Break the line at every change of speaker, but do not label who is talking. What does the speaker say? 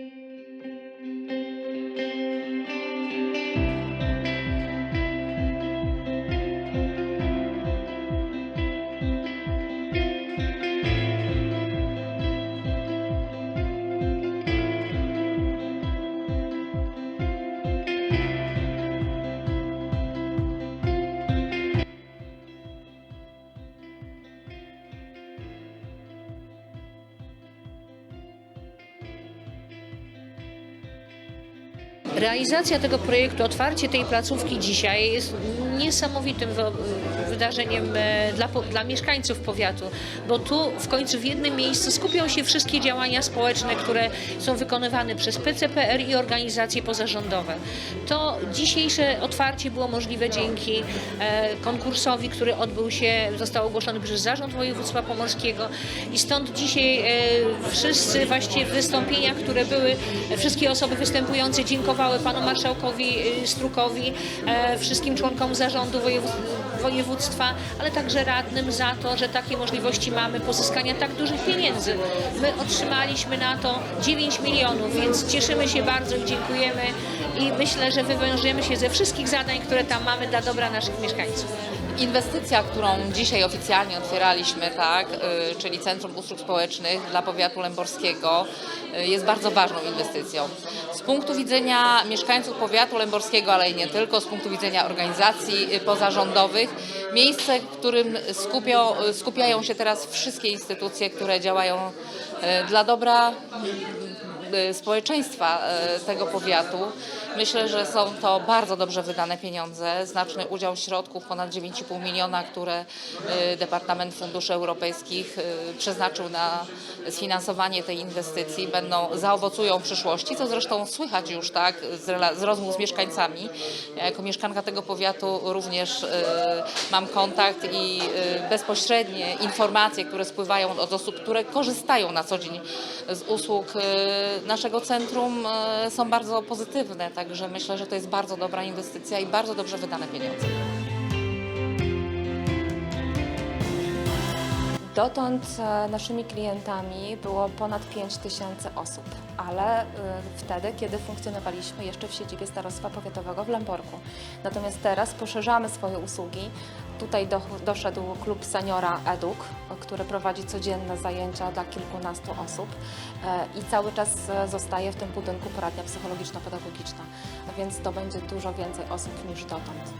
thank you Realizacja tego projektu, otwarcie tej placówki dzisiaj jest niesamowitym wydarzeniem e, dla, dla mieszkańców powiatu, bo tu w końcu w jednym miejscu skupią się wszystkie działania społeczne, które są wykonywane przez PCPR i organizacje pozarządowe. To dzisiejsze otwarcie było możliwe dzięki e, konkursowi, który odbył się, został ogłoszony przez Zarząd Województwa Pomorskiego i stąd dzisiaj e, wszyscy właściwie w wystąpieniach, które były, wszystkie osoby występujące dziękowały panu marszałkowi e, Strukowi, e, wszystkim członkom zarządu wojewód- województwa, ale także radnym za to, że takie możliwości mamy pozyskania tak dużych pieniędzy. My otrzymaliśmy na to 9 milionów, więc cieszymy się bardzo i dziękujemy i myślę, że wywiążemy się ze wszystkich zadań, które tam mamy dla dobra naszych mieszkańców.
Inwestycja, którą dzisiaj oficjalnie otwieraliśmy, tak, y, czyli Centrum Usług Społecznych dla powiatu lęborskiego, y, jest bardzo ważną inwestycją. Z punktu widzenia mieszkańców powiatu lęborskiego, ale i nie tylko, z punktu widzenia organizacji y, pozarządowych, miejsce, w którym skupią, skupiają się teraz wszystkie instytucje, które działają y, dla dobra y, społeczeństwa y, tego powiatu. Myślę, że są to bardzo dobrze wydane pieniądze. Znaczny udział środków, ponad 9,5 miliona, które y, Departament Funduszy Europejskich y, przeznaczył na sfinansowanie tej inwestycji, będą zaowocują w przyszłości, co zresztą słychać już tak z, z rozmów z mieszkańcami. Ja jako mieszkanka tego powiatu również y, mam kontakt i bezpośrednie informacje, które spływają od osób, które korzystają na co dzień z usług naszego centrum są bardzo pozytywne, także myślę, że to jest bardzo dobra inwestycja i bardzo dobrze wydane pieniądze.
Dotąd e, naszymi klientami było ponad 5 tysięcy osób, ale y, wtedy, kiedy funkcjonowaliśmy jeszcze w siedzibie Starostwa Powiatowego w Lęborku. Natomiast teraz poszerzamy swoje usługi. Tutaj do, doszedł klub seniora Eduk, który prowadzi codzienne zajęcia dla kilkunastu osób e, i cały czas e, zostaje w tym budynku poradnia psychologiczno-pedagogiczna, więc to będzie dużo więcej osób niż dotąd.